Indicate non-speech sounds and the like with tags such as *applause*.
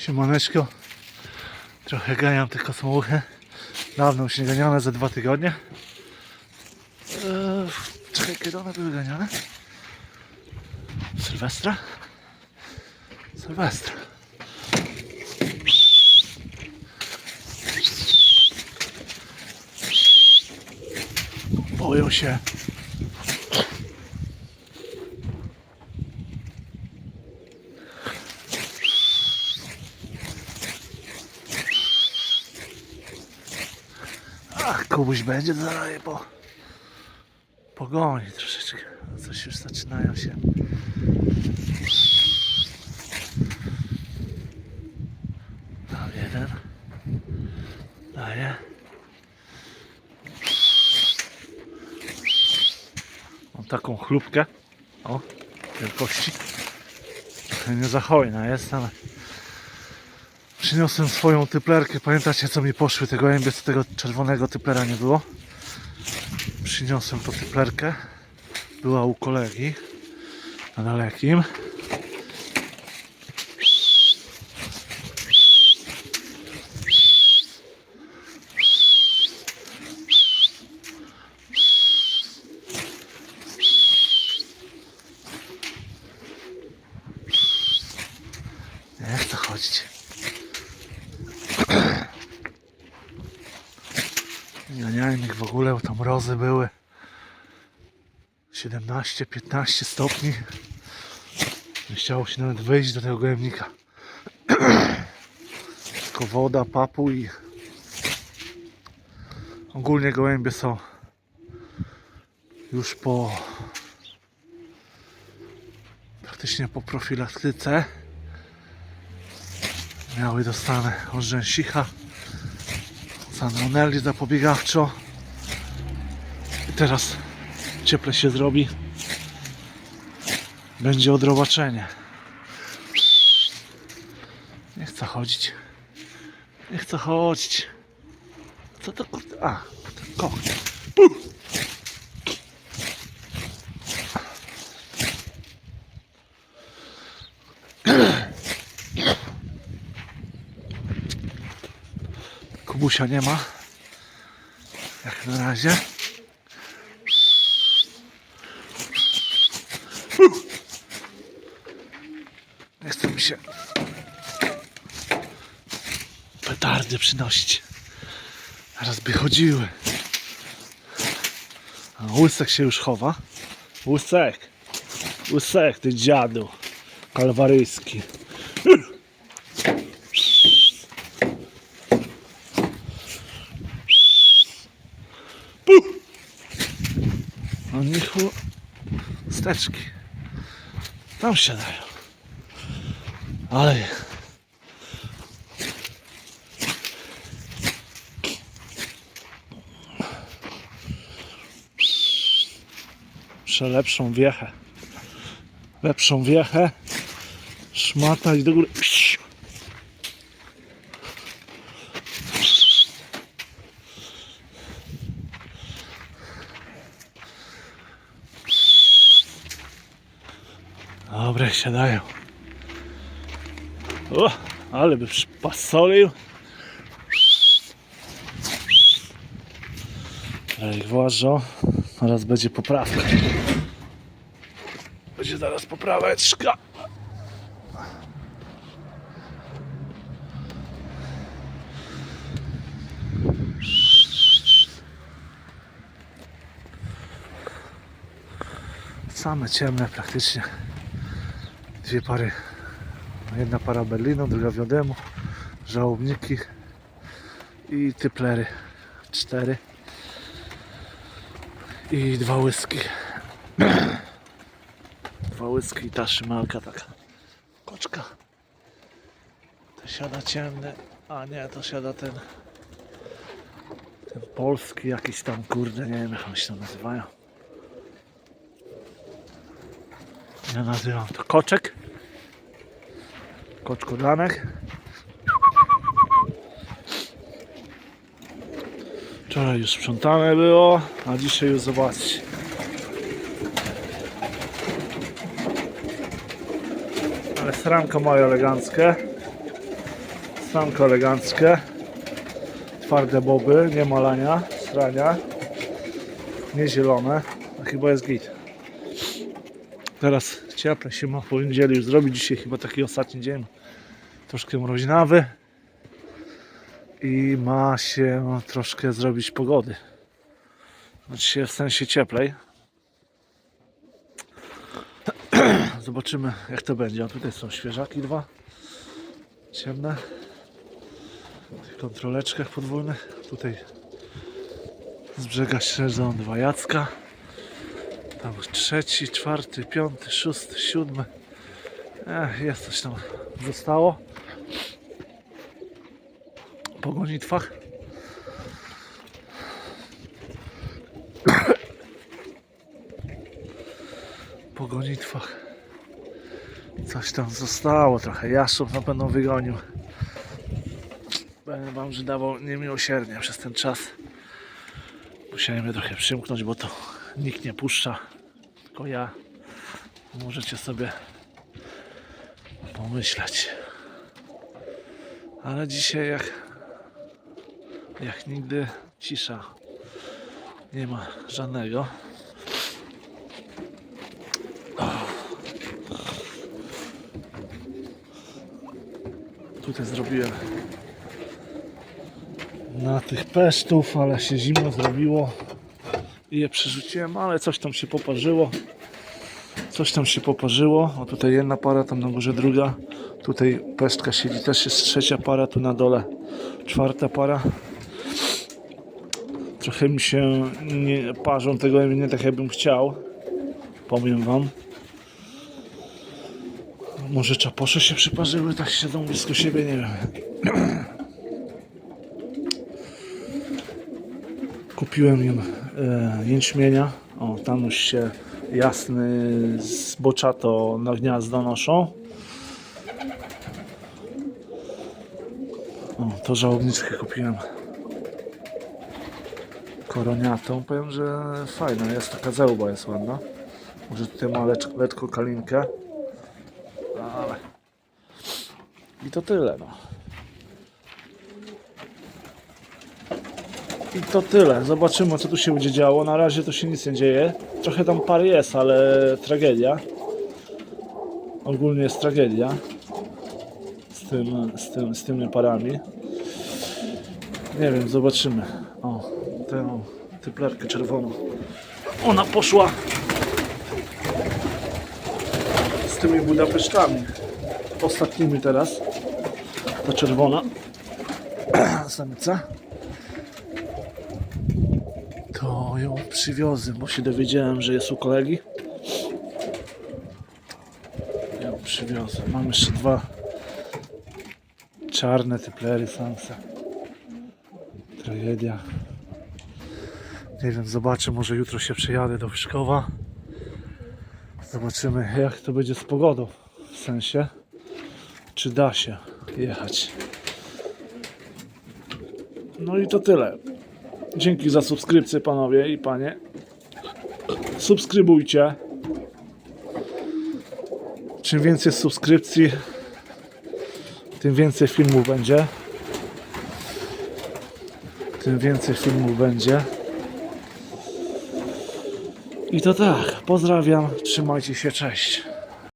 Siemaneczko. Trochę ganiam te kosmołuchy. Dawno już nie ganiane, za dwa tygodnie. Eee, czekaj, kiedy one były ganiane? Sylwestra? Sylwestra. Boją się. Ach, Kubuś będzie zaraz je po pogoni troszeczkę. Coś już zaczynają się. Tam jeden. Daję. Mam taką chlubkę. O, wielkości. Nie za jest, ale Przyniosłem swoją typlerkę. Pamiętacie co mi poszły te gołębie, co tego czerwonego typlera nie było? Przyniosłem tą typlerkę. Była u kolegi na dalekim. Nie chcę chodzić. Ganiałem ich w ogóle, bo tam mrozy były. 17-15 stopni. Nie chciało się nawet wejść do tego gołębnika. *clears throat* Tylko woda, papu i ogólnie gołębie są już po praktycznie po profilaktyce. Miały dostane od rzęsicha. Sanronelli zapobiegawczo. I teraz cieple się zrobi. Będzie odrobaczenie. Nie chcę chodzić. Nie chcę chodzić. Co to kurde? A, to koch. Kubusia nie ma. Jak na razie. Nie chce mi się petardy przynosić. Zaraz by chodziły. A łysek się już chowa. Łysek. Łysek, ty dziadu. Kalwaryjski. Oni chu... Steczki. Tam siadają. Ale... Lepszą wiechę. Lepszą wiechę. Szmata i do góry. Dobre, siadają. O, ale by pasolił. Ich włażą. Zaraz będzie poprawka. Będzie zaraz popraweczka. Same ciemne praktycznie. Dwie pary. Jedna para Berlino, druga Wiodemu. Żałobniki i typlery. Cztery. I dwa łyski. *clears throat* Dwa łyski i ta szymalka taka. Koczka. To siada ciemny. A nie, to siada ten. Ten polski jakiś tam kurde, nie wiem jak oni się tam nazywają. Ja nazywam to koczek. Koczkodanek. Wczoraj już sprzątane było, a dzisiaj już zobaczcie. Ale sramka moje eleganckie. Stanko eleganckie. Twarde boby, nie malania, strania. Nie zielone. A chyba jest git. Teraz cieple się ma, powiedzieli już zrobić. Dzisiaj chyba taki ostatni dzień. Troszkę mroźnawy. I ma się troszkę zrobić pogody. Znaczy w sensie cieplej. *clears throat* Zobaczymy jak to będzie. A tutaj są świeżaki dwa. Ciemne. W tych kontroleczkach podwójnych. Tutaj z brzega śledzą dwa jacka. Tam trzeci, czwarty, piąty, szósty, siódmy. Ech, jest coś tam zostało. Po gonitwach. *coughs* Po gonitwach. Coś tam zostało trochę. Jaszczur na pewno wygonił. Będę wam dawał niemiłosiernie przez ten czas. Musiałem je trochę przymknąć, bo to nikt nie puszcza. Tylko ja. Możecie sobie pomyśleć. Ale dzisiaj jak jak nigdy cisza. Nie ma żadnego. Tutaj zrobiłem na tych pesztów, ale się zimno zrobiło i je przerzuciłem, ale coś tam się poparzyło. Coś tam się poparzyło. O tutaj jedna para, tam na górze druga. Tutaj pesztka siedzi, też jest trzecia para, tu na dole czwarta para. Trochę mi się nie parzą tego nie tak jakbym chciał. Powiem wam. Może czaposze się przyparzyły, tak siedzą blisko siebie, nie wiem. *clears throat* Kupiłem im e, jęczmienia. O, tam już się jasny z boczato na gniazdo noszą. O, to żałobniczkę kupiłem. Koroniatą. Powiem, że fajna jest, taka zełba jest ładna. Może tutaj ma lecz, kalinkę. Ale... I to tyle, no. I to tyle. Zobaczymy, co tu się będzie działo. Na razie to się nic nie dzieje. Trochę tam par jest, ale tragedia. Ogólnie jest tragedia. Z, tym, z, tym, z tymi parami. Nie wiem, zobaczymy. O, tę typlerkę czerwoną. Ona poszła z tymi Budapesztami. Ostatnimi teraz. Ta czerwona. *clears throat* Samica. To ją przywiozę, bo się dowiedziałem, że jest u kolegi. Ją przywiozę. Mam jeszcze dwa czarne typlery samce. Tragedia. Nie wiem, zobaczę, może jutro się przejadę do Wyszkowa. Zobaczymy, jak to będzie z pogodą. W sensie, czy da się jechać. No i to tyle. Dzięki za subskrypcję, panowie i panie. Subskrybujcie. Czym więcej subskrypcji, tym więcej filmów będzie. Tym więcej filmów będzie. I to tak. Pozdrawiam. Trzymajcie się. Cześć.